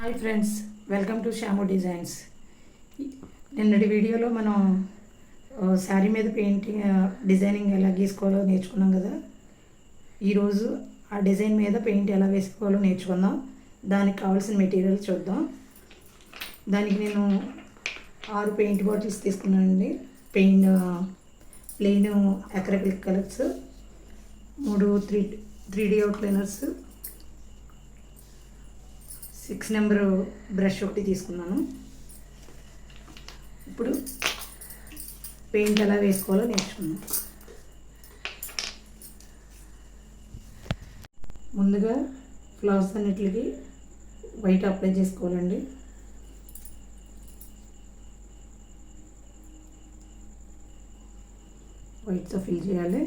Hi friends welcome to Shyam designs. నిన్నటి వీడియోలో మనం శారీ మీద పెయింటింగ్ డిజైనింగ్ ఎలా గీసుకోవాలో నేర్చుకున్నాం కదా. ఈరోజు ఆ డిజైన్ మీద పెయింట్ ఎలా వేసుకోవాలో నేర్చుకుందాం. దానికి కావాల్సిన మెటీరియల్ చూద్దాం. దానికి నేను ఆరు పెయింట్ బాటిల్స్ తీసుకున్నానండి. పెయింట్ ప్లెయిన్ అక్రబిక్ కలర్స్ మూడు three three D outliners six number brush ఒకటి తీసుకున్నాను. ఇప్పుడు పెయింట్ ఎలా వేసుకోవాలో నేర్చుకున్నాను ముందుగా ఫ్లవర్స్ అన్నిటికి వైట్ అప్లై చేసుకోవాలండి. వైట్తో ఫిల్ చేయాలి.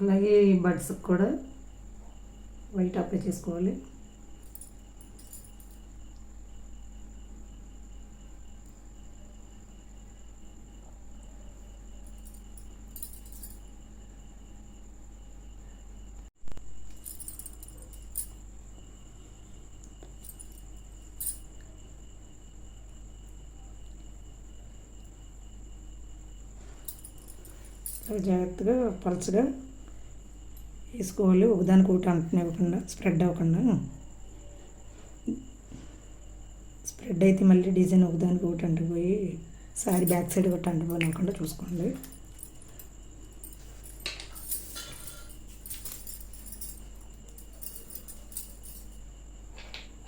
అలాగే ఈ బడ్స్కి కూడా వైట్ అప్లై చేసుకోవాలి. జాగ్రత్తగా పలచగా వేసుకోవాలి ఒకదానికి ఒకటి అంటనివ్వకుండా స్ప్రెడ్ అవ్వకుండా. స్ప్రెడ్ అయితే మళ్ళీ డిజైన్ ఒకదానికి ఒకటి అంటుకుపోయి సారీ బ్యాక్ సైడ్ ఒకటి అంటుకోనివ్వకుండా చూసుకోండి.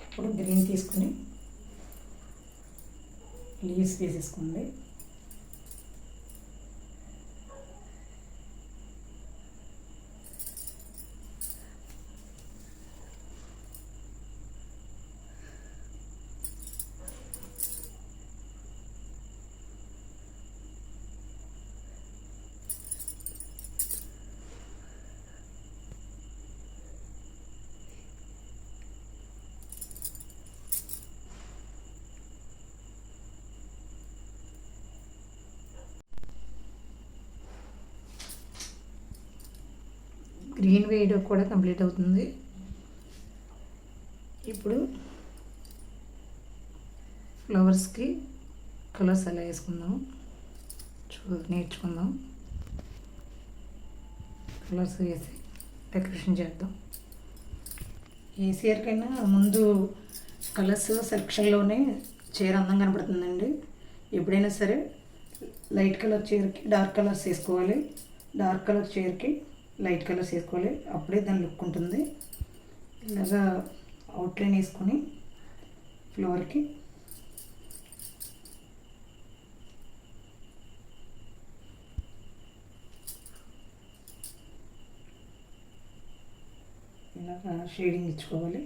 ఇప్పుడు గ్రీన్ తీసుకుని లీవ్స్ వేసేసుకోండి. గ్రీన్ వేయడం కూడా కంప్లీట్ అవుతుంది. ఇప్పుడు ఫ్లవర్స్కి కలర్స్ ఎలా వేసుకుందాం? చూ నేర్చుకుందాం. కలర్స్ వేసి డెకరేషన్ చేద్దాం. ఏ చీరకైనా ముందు కలర్స్ సెలక్షన్లోనే చీర అందంగా కనపడుతుందండి. ఎప్పుడైనా సరే లైట్ కలర్ చీరకి డార్క్ కలర్స్ వేసుకోవాలి. డార్క్ కలర్ చీరకి లైట్ కలర్స్ వేసుకోవాలి. అప్పుడే దాని లుక్ ఉంటుంది. ఇలాగా అవుట్లైన్ వేసుకొని ఫ్లవర్కి ఇలాగా షేడింగ్ ఇచ్చుకోవాలి.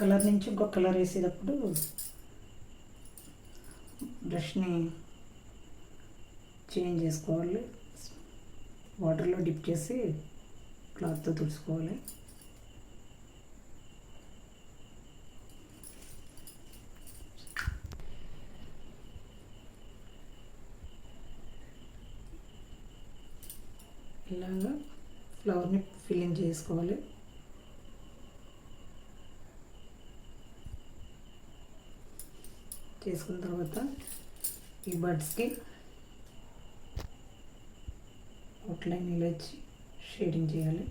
కలర్ నుంచి ఇంకొక కలర్ వేసేటప్పుడు బ్రష్ని చేంజ్ చేసుకోవాలి. వాటర్లో డిప్ చేసి క్లాత్తో తుడుచుకోవాలి. ఇలాగా ఫ్లవర్ని ఫిల్లింగ్ చేసుకోవాలి. చేసుకున్న తర్వాత ఈ బర్డ్స్కి అవుట్లైన్ ఇలా ఇచ్చి షేడింగ్ చేయాలి.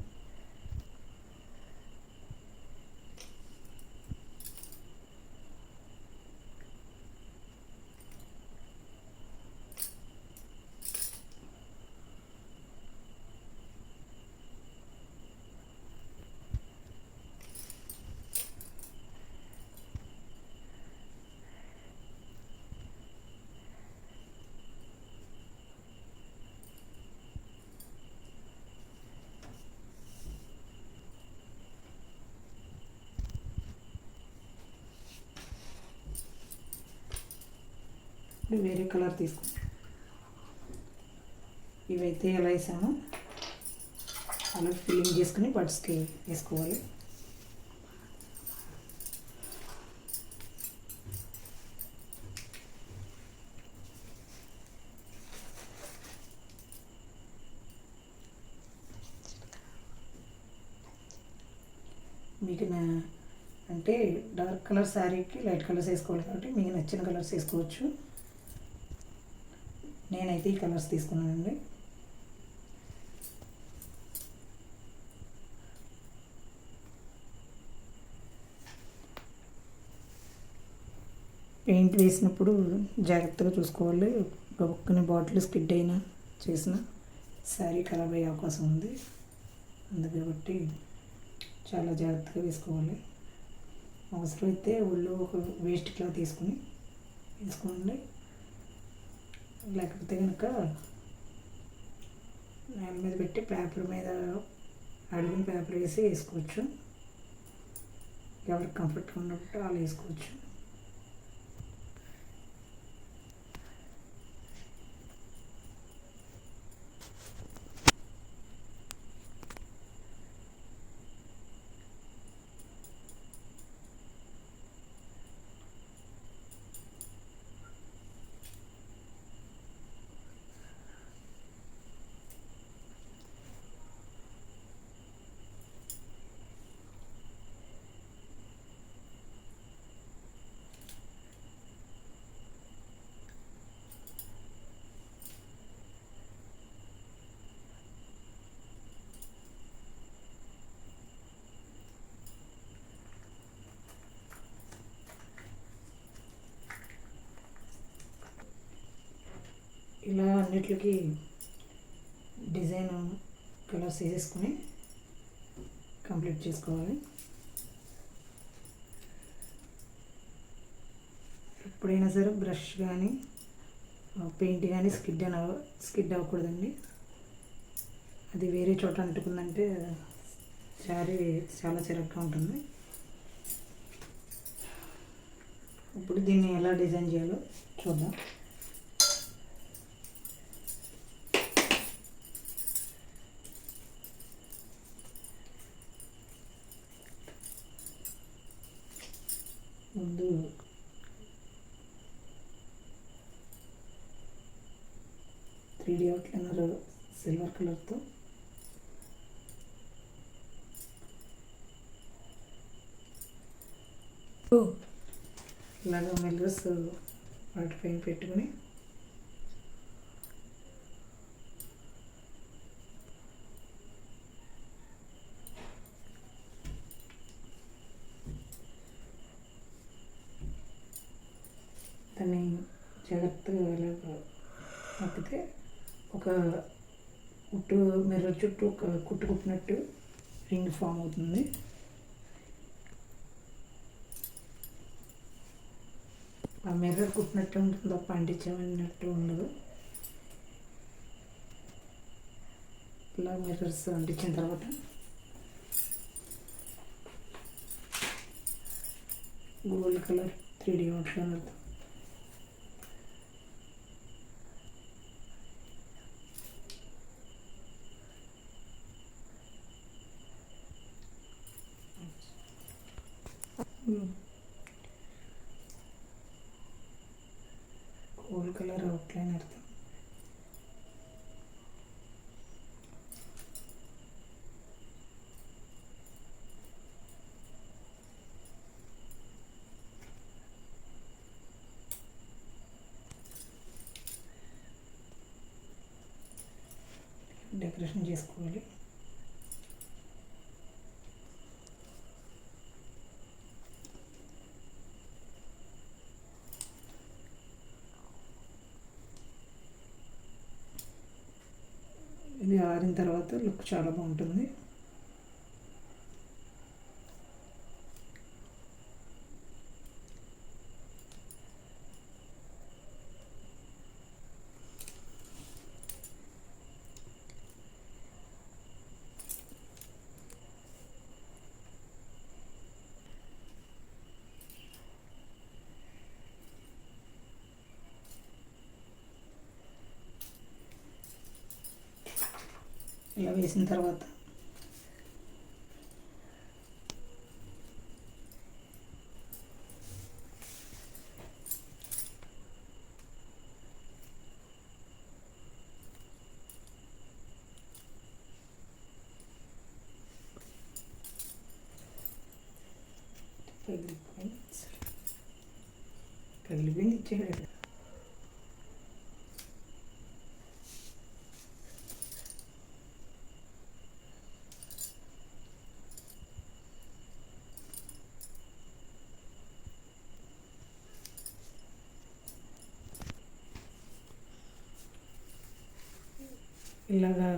ఇప్పుడు వేరే కలర్ తీసుకుని ఇవైతే ఎలా వేసామో అలా ఫిల్లింగ్ చేసుకుని బడ్స్కి వేసుకోవాలి. మీకు నా అంటే డార్క్ కలర్ శారీకి లైట్ కలర్స్ వేసుకోవాలి కాబట్టి మీకు నచ్చిన కలర్స్ వేసుకోవచ్చు. నేనైతే ఈ కలర్స్ తీసుకున్నానండి. పెయింట్ వేసినప్పుడు జాగ్రత్తగా చూసుకోవాలి. కొన్ని బాటిల్ స్కిడ్ అయినా చేసిన శారీ ఖరాబ్ అయ్యే అవకాశం ఉంది. అందుకు చాలా జాగ్రత్తగా వేసుకోవాలి. అవసరమైతే ఒళ్ళు ఒక వేస్ట్ క్లాత్ తీసుకుని వేసుకోండి. లేకపోతే కనుక నేల మీద పెట్టి పేపర్ మీద అడుగుని పేపర్ వేసి వేసుకోవచ్చు. ఎవరికి కంఫర్ట్గా ఉన్నప్పుడు వాళ్ళు వేసుకోవచ్చు ఇలా అన్నిటికి డిజైన్ కలర్స్ వేసేసుకొని కంప్లీట్ చేసుకోవాలి. ఎప్పుడైనా సరే బ్రష్ కానీ పెయింట్ కానీ స్కిడ్ అని స్కిడ్ అవ్వకూడదండి. అది వేరే చోట అంటుకుందంటే శారీ చాలా చిరగ్గా ఉంటుంది. ఇప్పుడు దీన్ని ఎలా డిజైన్ చేయాలో చూద్దాం. ముందు త్రీ డీ అవుట్లైనర్ సిల్వర్ కలర్తో ఇలాగ మిల్లర్స్ వాటిపై పెట్టుకుని దాన్ని జాగ్రత్తగా ఇలాగ ఒక కుట్టు మిర్రర్ చుట్టూ ఒక కుట్టు కుట్టినట్టు రింగ్ ఫామ్ అవుతుంది. ఆ మిర్రర్ కుట్టినట్టు ఉంటుంది తప్ప అంటించమన్నట్టు ఉండదు. ఇలా మిర్రర్స్ అంటించిన తర్వాత గోల్డ్ కలర్ త్రీ డీ అవుట్లైనర్తో గోల్డ్ కలర్ అవుట్లైన్ అర్థం. డెకరేషన్ చేసుకోవాలి ఇది ఆరిన తర్వాత లుక్ చాలా బాగుంటుంది. ఇలా వేసిన తర్వాత కదిలిపోయింది కదిలిపోయింది పగిలిపోయింది ఇలాగా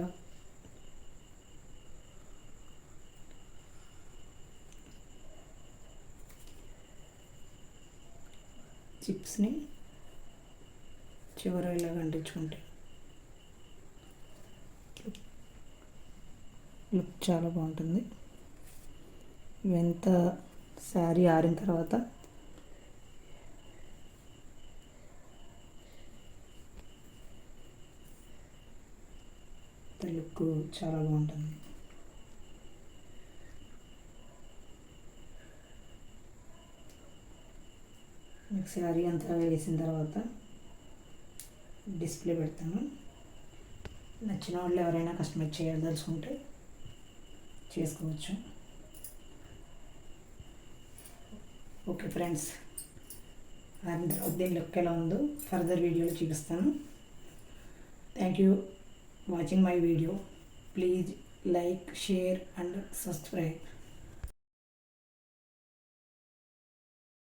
చిప్స్ని చివర ఇలాగ అంటించుకుంటే లుక్ చాలా బాగుంటుంది. ఎంత శారీ ఆరిన తర్వాత లుక్ చాలా బాగుంటుంది. మీకు శారీ అంతా వేసిన తర్వాత డిస్ప్లే పెడతాను. నచ్చిన వాళ్ళు ఎవరైనా కస్టమైజ్ చేయదలుచుకుంటే చేసుకోవచ్చు. ఓకే ఫ్రెండ్స్ ఆరిన తర్వాత దీని లుక్ ఎలా ఉందో ఫర్దర్ వీడియోలో చూపిస్తాను. Thank you watching my video please like share and subscribe